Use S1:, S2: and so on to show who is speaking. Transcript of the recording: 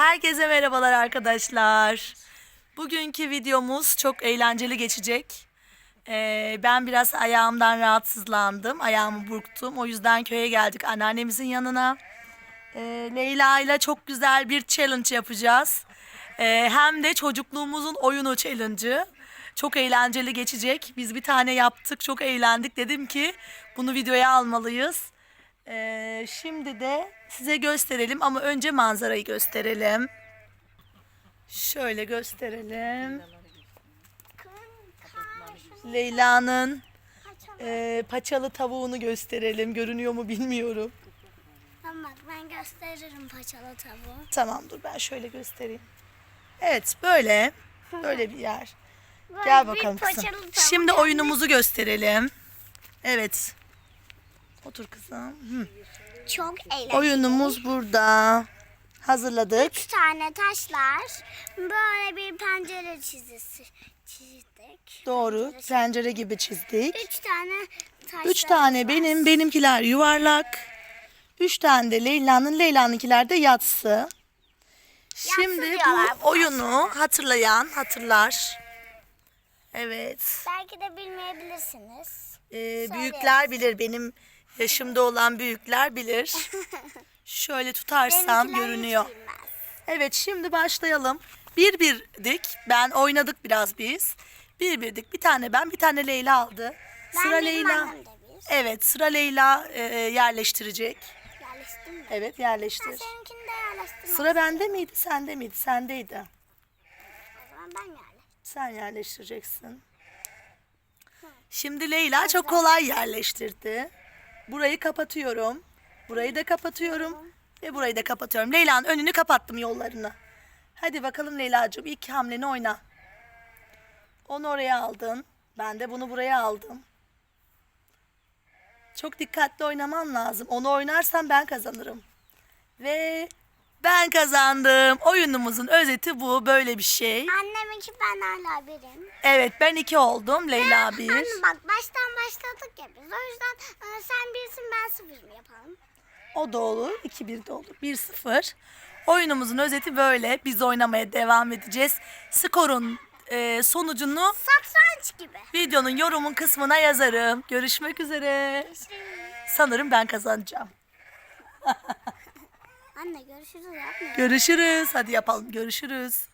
S1: Herkese merhabalar arkadaşlar. Bugünkü videomuz çok eğlenceli geçecek. Ee, ben biraz ayağımdan rahatsızlandım. Ayağımı burktum. O yüzden köye geldik anneannemizin yanına. Ee, Leyla ile çok güzel bir challenge yapacağız. Ee, hem de çocukluğumuzun oyunu challenge'ı. Çok eğlenceli geçecek. Biz bir tane yaptık. Çok eğlendik. Dedim ki bunu videoya almalıyız. Ee, şimdi de size gösterelim ama önce manzarayı gösterelim. Şöyle gösterelim. Leyla'nın e, paçalı tavuğunu gösterelim. Görünüyor mu bilmiyorum.
S2: Tamam ben gösteririm paçalı tavuğu.
S1: Tamam dur ben şöyle göstereyim. Evet böyle. Böyle bir yer. Gel bakalım kızım. Şimdi oyunumuzu gösterelim. Evet. Otur kızım. Hı.
S2: Çok eğlenceli.
S1: Oyunumuz burada. Hazırladık.
S2: Üç tane taşlar. Böyle bir pencere çizisi çizdik.
S1: Doğru. Pencere gibi çizdik.
S2: Üç tane taş.
S1: Üç tane benim, benimkiler yuvarlak. Üç tane de Leyla'nın, Leyla'nınkiler de yatsı. Şimdi bu oyunu hatırlayan hatırlar. Evet.
S2: Belki de bilmeyebilirsiniz.
S1: Ee, büyükler bilir. Benim yaşımda olan büyükler bilir. Şöyle tutarsam
S2: Benimkiler
S1: görünüyor.
S2: hiç bilmez.
S1: Evet şimdi başlayalım. Bir birdik. Ben oynadık biraz biz. Bir birdik. Bir tane ben, bir tane Leyla aldı.
S2: Ben
S1: Sıra
S2: benim
S1: Leyla.
S2: annem de bir.
S1: Evet sıra Leyla e, yerleştirecek.
S2: Yerleştim mi?
S1: Evet
S2: Ben
S1: yerleştir.
S2: seninkini de yerleştirdim.
S1: Sıra bende miydi, sende miydi? Sendeydi.
S2: O zaman ben yerleştim.
S1: Sen yerleştireceksin. Şimdi Leyla çok kolay yerleştirdi. Burayı kapatıyorum. Burayı da kapatıyorum. Ve burayı da kapatıyorum. Leyla'nın önünü kapattım yollarını. Hadi bakalım Leyla'cığım ilk hamleni oyna. Onu oraya aldın. Ben de bunu buraya aldım. Çok dikkatli oynaman lazım. Onu oynarsan ben kazanırım. Ve ben kazandım. Oyunumuzun özeti bu. Böyle bir şey.
S2: Anneminki ben hala birim.
S1: Evet ben iki oldum. Leyla bir.
S2: Anne bak baştan başladık ya biz. O yüzden e, sen birsin ben sıfır mı yapalım?
S1: O da olur. 2-1 de olur. 1-0. Oyunumuzun özeti böyle. Biz oynamaya devam edeceğiz. Skorun e, sonucunu
S2: Satranç gibi.
S1: videonun yorumun kısmına yazarım. Görüşmek üzere. Sanırım ben kazanacağım.
S2: Anne görüşürüz.
S1: Görüşürüz. Hadi yapalım. Görüşürüz.